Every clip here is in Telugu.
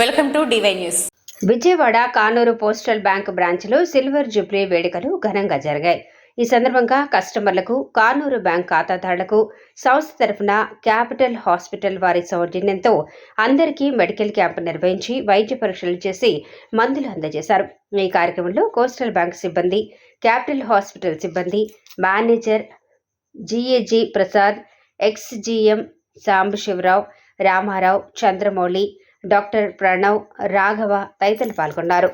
Welcome to DY news. Vijayawada Kanuru postal bank బ్రాంచ్లో సిల్వర్ జూబ్లీ వేడుకలు ఘనంగా జరిగాయి. ఈ సందర్భంగా కస్టమర్లకు కానూరు బ్యాంక్ ఖాతాదారులకు సంస్థ తరఫున క్యాపిటల్ హాస్పిటల్ వారి సౌజన్యంతో అందరికీ మెడికల్ క్యాంపు నిర్వహించి వైద్య పరీక్షలు చేసి మందులు అందజేశారు. ఈ కార్యక్రమంలో కోస్టల్ బ్యాంక్ సిబ్బంది క్యాపిటల్ హాస్పిటల్ సిబ్బంది manager GAG Prasad ex GM Sambasivarao Ramarao Chandramouli doctor Pranav Raghava తదితరులు పాల్గొన్నారు.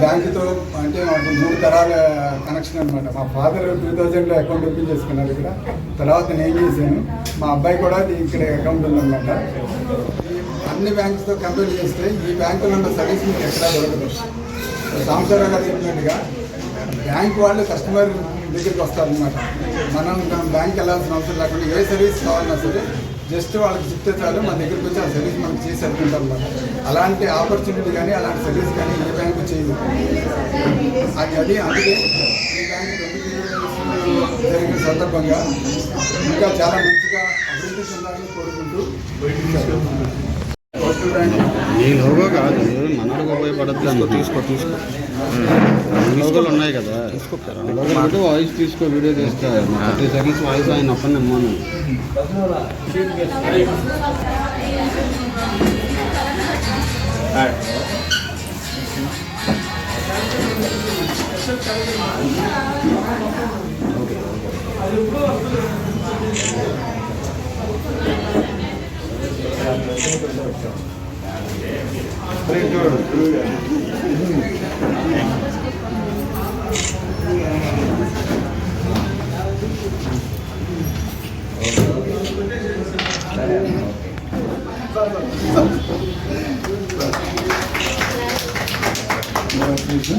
బ్యాంకుతో అంటే మాకు మూడు తరాల కనెక్షన్ అనమాట మా ఫాదర్ టూ థౌజండ్లో అకౌంట్ ఓపెన్ చేసుకున్నారు ఇక్కడ. తర్వాత నేను చేశాను మా అబ్బాయి కూడా ఇక్కడ అకౌంట్ ఉందన్నమాట. అన్ని బ్యాంక్స్తో కంపేర్ చేస్తే ఈ బ్యాంకులో ఉన్న సర్వీస్ మీకు ఎక్కడా దొరకదు. సంవత్సరాలు గారు చెప్పినట్టుగా బ్యాంక్ వాళ్ళు కస్టమర్ దగ్గరికి వస్తారనమాట మనం బ్యాంక్ వెళ్ళాల్సిన అవసరం లేకుండా ఏ సర్వీస్ కావాలన్నా సరే జస్ట్ వాళ్ళకి చెప్తే చాలు మన దగ్గరికి వచ్చి ఆ సర్వీస్ మనకి చేసి వెళ్తుంటారు అలాంటి ఆపర్చునిటీ కానీ అలాంటి సర్వీస్ కానీ ఏ బ్యాంకు చేయదు. అది అది అందుకే ఈ బ్యాంక్ జరిగిన సందర్భంగా ఇంకా చాలా మంచిగా అభివృద్ధి చెందాలని కోరుకుంటూ ఈ లోగో కాదు మనకు ఉపయోగపడద్దు అన్న. తీసుకో తీసుకో. లోగోలు ఉన్నాయి కదా. పెట్టి వాయిస్ తీసుకో వీడియో తీస్తా థర్టీ సెకండ్స్ వాయిస్ ఆయన ఒప్పని Bekliyorum.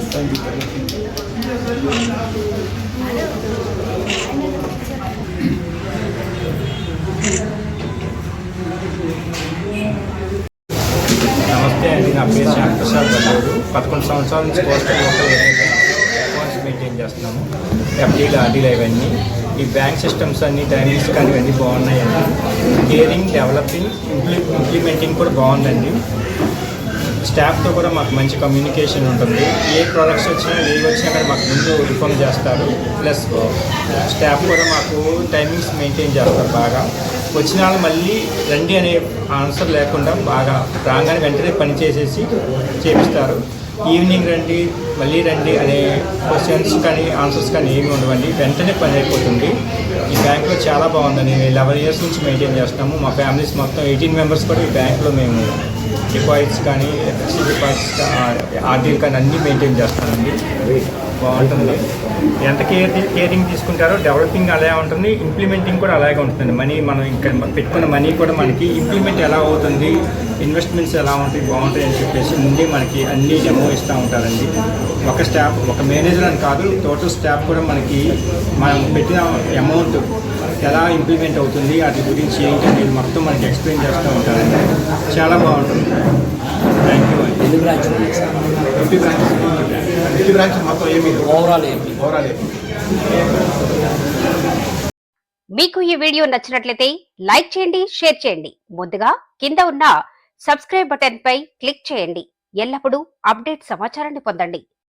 Thank you. నమస్తే అండి నా పేరు శ్యామ్ ప్రసాద్ బల్లూరు పదకొండు సంవత్సరాల నుంచి పోస్టల్ లోకల్ అకౌంట్స్ మెయింటైన్ చేస్తున్నాము. ఎఫ్డీలు ఆర్డీలు ఇవన్నీ. ఈ బ్యాంక్ సిస్టమ్స్ అన్ని టైమింగ్స్ కానీ ఇవన్నీ బాగున్నాయండి. కేరింగ్ డెవలపింగ్ ఇంప్లి ఇంప్లిమెంటింగ్ కూడా బాగుందండి. స్టాఫ్తో కూడా మాకు మంచి కమ్యూనికేషన్ ఉంటుంది. ఏ ప్రోడక్ట్స్ వచ్చినా ఏవి వచ్చినా కానీ మాకు ముందు ఇన్ఫామ్ చేస్తారు. ప్లస్ స్టాఫ్ కూడా మాకు టైమింగ్స్ మెయింటైన్ చేస్తారు బాగా. వచ్చిన వాళ్ళు మళ్ళీ రండి అనే ఆన్సర్ లేకుండా బాగా రాగానే వెంటనే పని చేసేసి చేపిస్తారు. ఈవినింగ్ రండి మళ్ళీ రండి అనే క్వశ్చన్స్ కానీ ఆన్సర్స్ కానీ ఏమి ఉండవండి. వెంటనే పని అయిపోతుంది. ఈ బ్యాంక్లో చాలా బాగుందండి. మేము లెవెన్ ఇయర్స్ నుంచి మెయింటైన్ చేస్తాము మా ఫ్యామిలీస్ మొత్తం ఎయిటీన్ మెంబర్స్ కూడా ఈ బ్యాంక్లో మేము డిపాజిట్స్ కానీ ఫిక్స్డ్ డిపాజిట్స్ ఆర్డీలు కానీ అన్నీ మెయింటైన్ చేస్తామండి బాగుంటుంది. ఎంత కేర్ కేరింగ్ తీసుకుంటారో డెవలపింగ్ అలాగే ఉంటుంది ఇంప్లిమెంటింగ్ కూడా అలాగే ఉంటుంది మనీ మనం ఇక్కడ పెట్టుకున్న మనీ కూడా మనకి ఇంప్లిమెంట్ ఎలా అవుతుంది ఇన్వెస్ట్మెంట్స్ ఎలా ఉంటాయి బాగుంటాయి అని చెప్పేసి ముందే మనకి అన్ని డెమో ఇస్తూ ఉంటారండి. ఒక స్టాఫ్ ఒక మేనేజర్ అని కాదు టోటల్ స్టాఫ్ కూడా మనకి మనం పెట్టిన అమౌంట్ ఎలా ఇంప్లిమెంట్ అవుతుంది వాటి గురించి ఏంటి అనేది మొత్తం మనకి ఎక్స్ప్లెయిన్ చేస్తూ ఉంటారండి. చాలా బాగుంటుంది. థ్యాంక్ యూ ఎన్ని branch fifty branch fifty branch మొత్తం ఏమి ఓవరాల్ ఏపీ ఓవరాల్ ఏమి మీకు ఈ వీడియో నచ్చినట్లయితే లైక్ చేయండి షేర్ చేయండి. ముందుగా కింద ఉన్న సబ్స్క్రైబ్ బటన్ పై క్లిక్ చేయండి. ఎల్లప్పుడూ అప్డేట్ సమాచారాన్ని పొందండి.